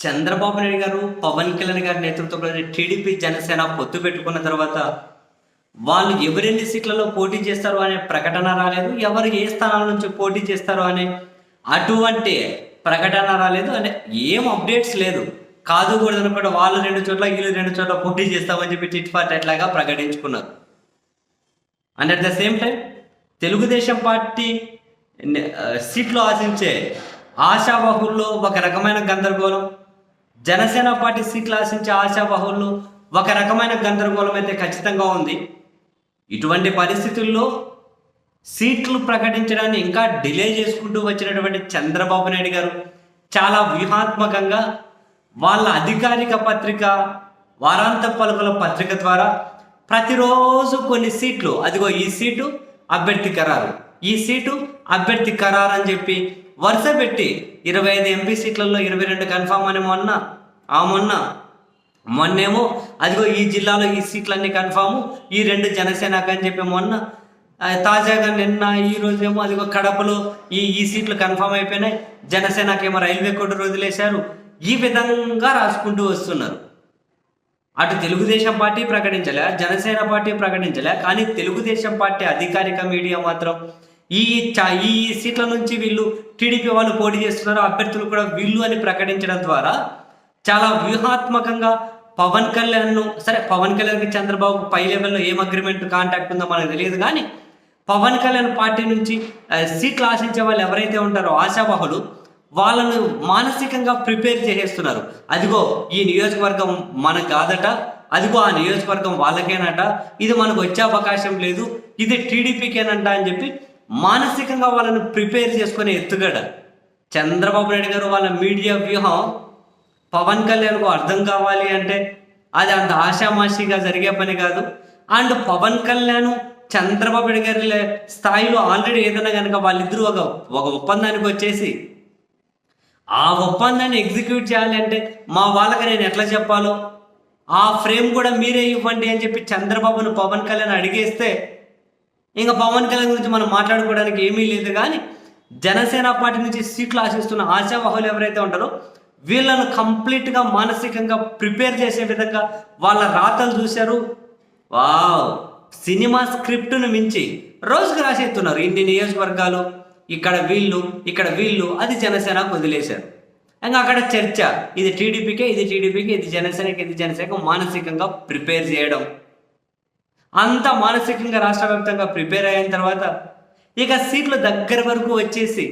చంద్రబాబు నాయుడు గారు పవన్ కళ్యాణ్ గారి నేతృత్వంలోని టీడీపీ జనసేన పొత్తు పెట్టుకున్న తర్వాత వాళ్ళు ఎవరెన్ని సీట్లలో పోటీ చేస్తారు అనే ప్రకటన రాలేదు. ఎవరు ఏ స్థానాల నుంచి పోటీ చేస్తారు అనే అటువంటి ప్రకటన రాలేదు అంటే ఏం అప్డేట్స్ లేదు. కాదు కూడా అనుకుంటే వాళ్ళు రెండు చోట్ల వీళ్ళు రెండు చోట్ల పోటీ చేస్తామని చెప్పి చిట్ పార్టీ అట్లాగా ప్రకటించుకున్నారు. And at the same time Telugu Desam party సీట్లు ఆశించే ఆశావాహుల్లో ఒక రకమైన గందరగోళం. జనసేన పార్టీ సీట్లు ఆశించే ఆశావాహుల్లో ఒక రకమైన గందరగోళం అయితే ఖచ్చితంగా ఉంది. ఇటువంటి పరిస్థితుల్లో సీట్లు ప్రకటించడాన్ని ఇంకా డిలే చేసుకుంటూ వచ్చినటువంటి చంద్రబాబు నాయుడు గారు చాలా వ్యూహాత్మకంగా వాళ్ళ అధికారిక పత్రిక వారాంత పలుకుల పత్రిక ద్వారా ప్రతిరోజు కొన్ని సీట్లు అదిగో ఈ సీటు అభ్యర్థి ఖరారు ఈ సీటు అభ్యర్థి ఖరారు అని చెప్పి వరుస పెట్టి ఇరవై ఐదు ఎంపీ సీట్లలో ఇరవై రెండు కన్ఫామ్ అని మొన్న ఆ మొన్న మొన్నేమో అదిగో ఈ జిల్లాలో ఈ సీట్లన్నీ కన్ఫాము ఈ రెండు జనసేనకు అని చెప్పి మొన్న తాజాగా నిన్న ఈ రోజేమో అదిగో కడపలో ఈ ఈ సీట్లు కన్ఫామ్ అయిపోయినాయి జనసేనకేమో రైల్వే కోర్టు వదిలేశారు ఈ విధంగా రాసుకుంటూ వస్తున్నారు. అటు తెలుగుదేశం పార్టీ ప్రకటించలే జనసేన పార్టీ ప్రకటించలే కానీ తెలుగుదేశం పార్టీ అధికారిక మీడియా మాత్రం ఈ చ- ఈ సీట్ల నుంచి వీళ్ళు టీడీపీ వాళ్ళు పోటీ చేస్తున్నారు అభ్యర్థులు కూడా వీళ్ళు అని ప్రకటించడం ద్వారా చాలా వ్యూహాత్మకంగా పవన్ కళ్యాణ్ను సరే పవన్ కళ్యాణ్కి చంద్రబాబు పై లెవెల్లో ఏం అగ్రిమెంట్ కాంటాక్ట్ ఉందో మనకు తెలియదు కానీ పవన్ కళ్యాణ్ పార్టీ నుంచి సీట్లు ఆశించే వాళ్ళు ఎవరైతే ఉంటారో ఆశావాహులు వాళ్ళను మానసికంగా ప్రిపేర్ చేసేస్తున్నారు. అదిగో ఈ నియోజకవర్గం మనకు కాదట అదిగో ఆ నియోజకవర్గం వాళ్ళకేనట ఇది మనకు వచ్చే అవకాశం లేదు ఇది టీడీపీకేనంట అని చెప్పి మానసికంగా వాళ్ళని ప్రిపేర్ చేసుకునే ఎత్తుగడ. చంద్రబాబు నాయుడు గారు వాళ్ళ మీడియా వ్యూహం పవన్ కళ్యాణ్కు అర్థం కావాలి అంటే అది అంత ఆషామాషిగా జరిగే పని కాదు. అండ్ పవన్ కళ్యాణ్ చంద్రబాబు నాయుడు గారి స్థాయిలో ఆల్రెడీ ఏదైనా కనుక వాళ్ళిద్దరూ ఒక ఒక ఒప్పందానికి వచ్చేసి ఆ ఒప్పందాన్ని ఎగ్జిక్యూట్ చేయాలి అంటే మా వాళ్ళకి నేను ఎట్లా చెప్పాలో ఆ ఫ్రేమ్ కూడా మీరే ఇవ్వండి అని చెప్పి చంద్రబాబును పవన్ కళ్యాణ్ అడిగేస్తే ఇంకా పవన్ కళ్యాణ్ గురించి మనం మాట్లాడుకోవడానికి ఏమీ లేదు. కానీ జనసేన పార్టీ నుంచి సీట్లు ఆశిస్తున్న ఆశావాహులు ఎవరైతే ఉంటారో వీళ్ళను కంప్లీట్గా మానసికంగా ప్రిపేర్ చేసే విధంగా వాళ్ళ రాతలు చూశారు. వావ్! సినిమా స్క్రిప్ట్ను మించి రోజుకు రాసేస్తున్నారు ఇన్ని నియోజకవర్గాలు. ఇక్కడ వీళ్ళు ఇక్కడ వీళ్ళు అది జనసేనకు వదిలేశారు. ఇంకా అక్కడ చర్చ ఇది టీడీపీకే ఇది టీడీపీకి ఇది జనసేనకి ఇది జనసేనకు మానసికంగా ప్రిపేర్ చేయడం. అంత మానసికంగా రాష్ట్ర వ్యాప్తంగా ప్రిపేర్ అయిన తర్వాత ఇక సీట్లు దగ్గర వరకు వచ్చేసి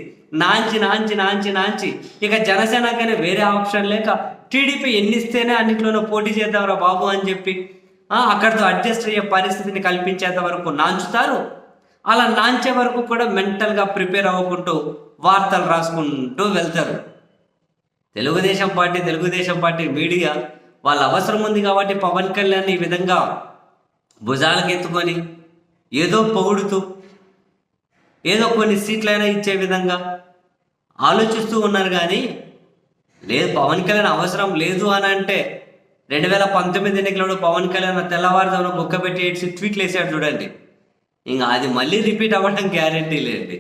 నాంచి నాంచి నాంచి నాంచి. ఇక జనసేనకనే వేరే ఆప్షన్ లేక టీడీపీ ఎన్నిస్తేనే అన్నింటిలోనూ పోటీ చేద్దాంరా బాబు అని చెప్పి అక్కడితో అడ్జస్ట్ అయ్యే పరిస్థితిని కల్పించేంత వరకు నాంచుతారు. అలా నాంచే వరకు కూడా మెంటల్గా ప్రిపేర్ అవ్వకుంటూ వార్తలు రాసుకుంటూ వెళ్తారు. Telugu Desam party Telugu Desam party media వాళ్ళ అవసరం ఉంది కాబట్టి పవన్ కళ్యాణ్ ఈ విధంగా భుజాలకు ఎత్తుకొని ఏదో పొగుడుతూ ఏదో కొన్ని సీట్లైనా ఇచ్చే విధంగా ఆలోచిస్తూ ఉన్నారు కానీ లేదు పవన్ కళ్యాణ్ అవసరం లేదు అని అంటే రెండు వేల పంతొమ్మిది ఎన్నికలలో పవన్ కళ్యాణ్ తెల్లవారుజామున బుక్క పెట్టి ఏడ్చి ట్వీట్లు వేసాడు చూడండి. ఇంకా అది మళ్ళీ రిపీట్ అవ్వడం గ్యారంటీ లేదండి